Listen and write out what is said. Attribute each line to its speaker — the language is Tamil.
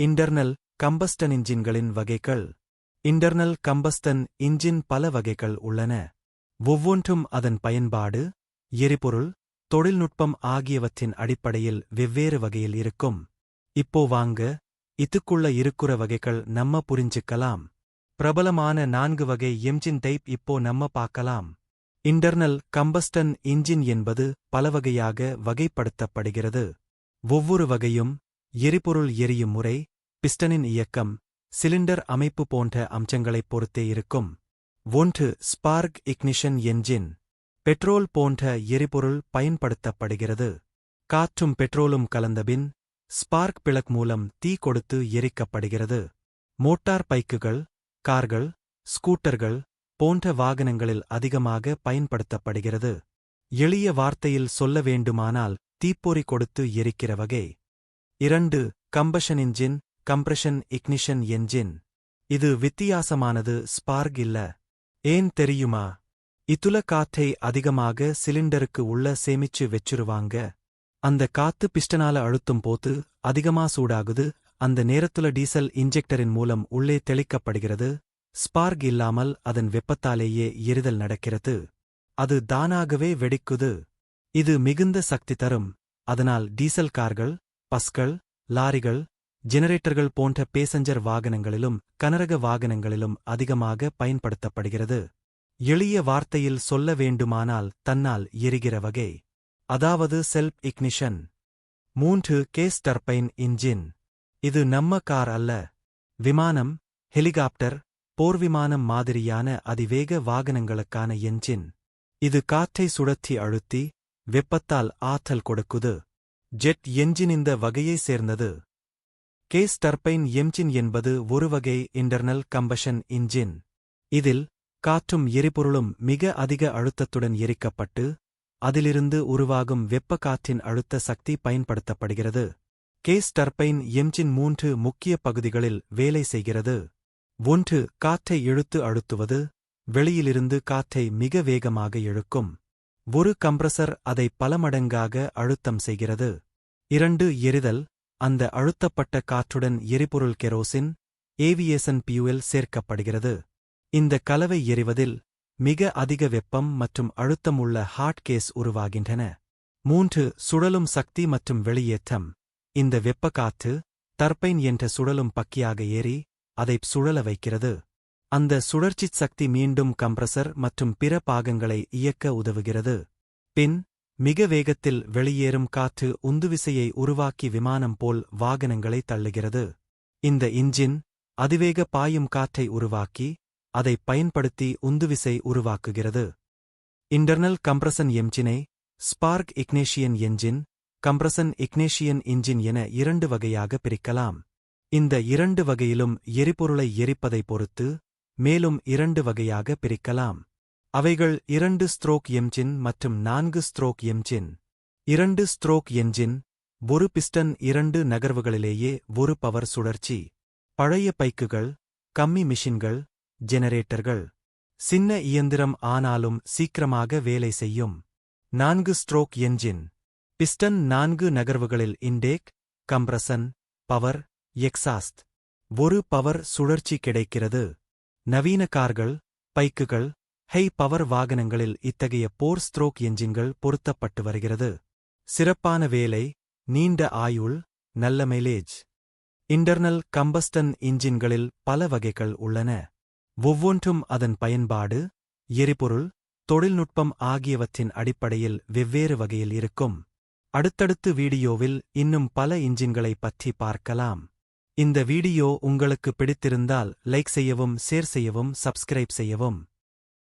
Speaker 1: இன்டர்னல் கம்பஸ்டன் இன்ஜின்களின் வகைகள். இன்டர்னல் கம்பஸ்டன் இன்ஜின் பல வகைகள் உள்ளன. ஒவ்வொன்றும் அதன் பயன்பாடு எரிபொருள் தொழில்நுட்பம் ஆகியவற்றின் அடிப்படையில் வெவ்வேறு வகையில் இருக்கும். இப்போ வாங்க இதுக்குள்ள இருக்குற வகைகள் நம்ம புரிஞ்சுக்கலாம். பிரபலமான நான்கு வகை எம்ஜின் டைப் இப்போ நம்ம பார்க்கலாம். இன்டர்னல் கம்பஸ்டன் இன்ஜின் என்பது பலவகையாக வகைப்படுத்தப்படுகிறது. ஒவ்வொரு வகையும் எரிபொருள் எரியும் முறை பிஸ்டனின் இயக்கம் சிலிண்டர் அமைப்பு போன்ற அம்சங்களைப் பொறுத்தே இருக்கும். ஒன்று ஸ்பார்க் இக்னிஷன் என்ஜின். பெட்ரோல் போன்ற எரிபொருள் பயன்படுத்தப்படுகிறது. காற்றும் பெட்ரோலும் கலந்தபின் ஸ்பார்க் பிளக் மூலம் தீ கொடுத்து எரிக்கப்படுகிறது. மோட்டார் பைக்குகள் கார்கள் ஸ்கூட்டர்கள் போன்ற வாகனங்களில் அதிகமாக பயன்படுத்தப்படுகிறது. எளிய வார்த்தையில் சொல்ல வேண்டுமானால் தீப்பொறி கொடுத்து எரிக்கிற வகை. இரண்டு combustion engine compression ignition engine. இது வித்தியாசமானது ஸ்பார்க் இல்ல. ஏன் தெரியுமா? இத்துல காற்றை அதிகமாக சிலிண்டருக்கு உள்ள சேமிச்சு வெச்சிருவாங்க. அந்த காத்து பிஸ்டனால அழுத்தும் போது அதிகமா சூடாகுது அந்த நேரத்துல டீசல் இன்ஜெக்டரின் மூலம் உள்ளே தெளிக்கப்படுகிறது. ஸ்பார்க் இல்லாமல் அதன் வெப்பத்தாலேயே எரிதல் நடக்கிறது. அது தானாகவே வெடிக்குது. இது மிகுந்த சக்தி தரும். அதனால் டீசல் கார்கள் பஸ்கள் லாரிகள் ஜெனரேட்டர்கள் போன்ற பேசஞ்சர் வாகனங்களிலும் கனரக வாகனங்களிலும் அதிகமாக பயன்படுத்தப்படுகிறது. எளிய வார்த்தையில் சொல்ல வேண்டுமானால் தன்னால் எரிகிற வகை. அதாவது செல்ஃப் இக்னிஷன் மூன்று கேஸ் டர்பைன் இன்ஜின். இது நம்ம கார் அல்ல. விமானம் ஹெலிகாப்டர் போர்விமானம் மாதிரியான அதிவேக வாகனங்களுக்கான என்ஜின். இது காற்றை சுழற்றி அழுத்தி வெப்பத்தால் ஆற்றல் கொடுக்குது. ஜெட் என்ஜின் இந்த வகையை சேர்ந்தது. கேஸ் டர்பைன் எம்ஜின் என்பது ஒரு வகை இன்டர்னல் கம்பஷன் இன்ஜின் இதில் காற்றும் எரிபொருளும் மிக அதிக அழுத்தத்துடன் எரிக்கப்பட்டு அதிலிருந்து உருவாகும் வெப்ப காற்றின் அழுத்த சக்தி பயன்படுத்தப்படுகிறது. கேஸ் டர்பைன் எம்ஜின் மூன்று முக்கிய பகுதிகளில் வேலை செய்கிறது. ஒன்று காற்றை இழுத்து அழுத்துவது வெளியிலிருந்து காற்றை மிக வேகமாக இழுக்கும். ஒரு கம்ப்ரசர் அதை பல மடங்காக அழுத்தம் செய்கிறது. இரண்டு எரிதல் அந்த அழுத்தப்பட்ட காற்றுடன் எரிபொருள் கெரோசின் ஏவியேசன் பியூயல் சேர்க்கப்படுகிறது. இந்த கலவை எரிவதில் மிக அதிக வெப்பம் மற்றும் அழுத்தம் உள்ள ஹாட் கேஸ் உருவாகின்றன. மூன்று சுழலும் சக்தி மற்றும் வெளியேற்றம். இந்த வெப்பக்காற்று தர்பைன் டர்பைன் என்ற சுழலும் பக்கியாக ஏறி அதைப் சுழல வைக்கிறது. அந்த சுழற்சிச் சக்தி மீண்டும் கம்ப்ரசர் மற்றும் பிற பாகங்களை இயக்க உதவுகிறது. பின் மிக வேகத்தில் வெளியேறும் காற்று உந்துவிசையை உருவாக்கி விமானம் போல் வாகனங்களை தள்ளுகிறது. இந்த இன்ஜின் அதிவேக பாயும் காற்றை உருவாக்கி அதை பயன்படுத்தி உந்துவிசை உருவாக்குகிறது. Internal compression எம்ஜினை spark ignition engine compression ignition engine என இரண்டு வகையாக பிரிக்கலாம். இந்த இரண்டு வகையிலும் எரிபொருளை எரிப்பதை பொறுத்து மேலும் இரண்டு வகையாக பிரிக்கலாம். அவைகள் இரண்டு ஸ்ட்ரோக் எம்ஜின் மற்றும் நான்கு ஸ்ட்ரோக் எம்ஜின் இரண்டு ஸ்ட்ரோக் என்ஜின் ஒரு பிஸ்டன் இரண்டு நகர்வுகளிலேயே ஒரு பவர் சுழற்சி. பழைய பைக்குகள் கம்மி மிஷின்கள் ஜெனரேட்டர்கள் சின்ன இயந்திரம் ஆனாலும் சீக்கிரமாக வேலை செய்யும். நான்கு ஸ்ட்ரோக் என்ஜின் பிஸ்டன் நான்கு நகர்வுகளில் இண்டேக் கம்ப்ரசன் பவர் எக்ஸாஸ்ட் ஒரு பவர் சுழற்சி கிடைக்கிறது. நவீன கார்கள் பைக்குகள் ஹை பவர் வாகனங்களில் இத்தகைய போர் ஸ்ட்ரோக் என்ஜின்கள் பொருத்தப்பட்டு வருகிறது. சிறப்பான வேலை நீண்ட ஆயுள் நல்ல மைலேஜ். இன்டர்னல் கம்பஸ்டன் இன்ஜின்களில் பல வகைகள் உள்ளன. ஒவ்வொன்றும் அதன் பயன்பாடு எரிபொருள் தொழில்நுட்பம் ஆகியவற்றின் அடிப்படையில் வெவ்வேறு வகையில் இருக்கும். அடுத்தடுத்து வீடியோவில் இன்னும் பல இன்ஜின்களைப் பற்றி பார்க்கலாம். இந்த வீடியோ உங்களுக்கு பிடித்திருந்தால் லைக் செய்யவும் ஷேர் செய்யவும் சப்ஸ்கிரைப் செய்யவும்.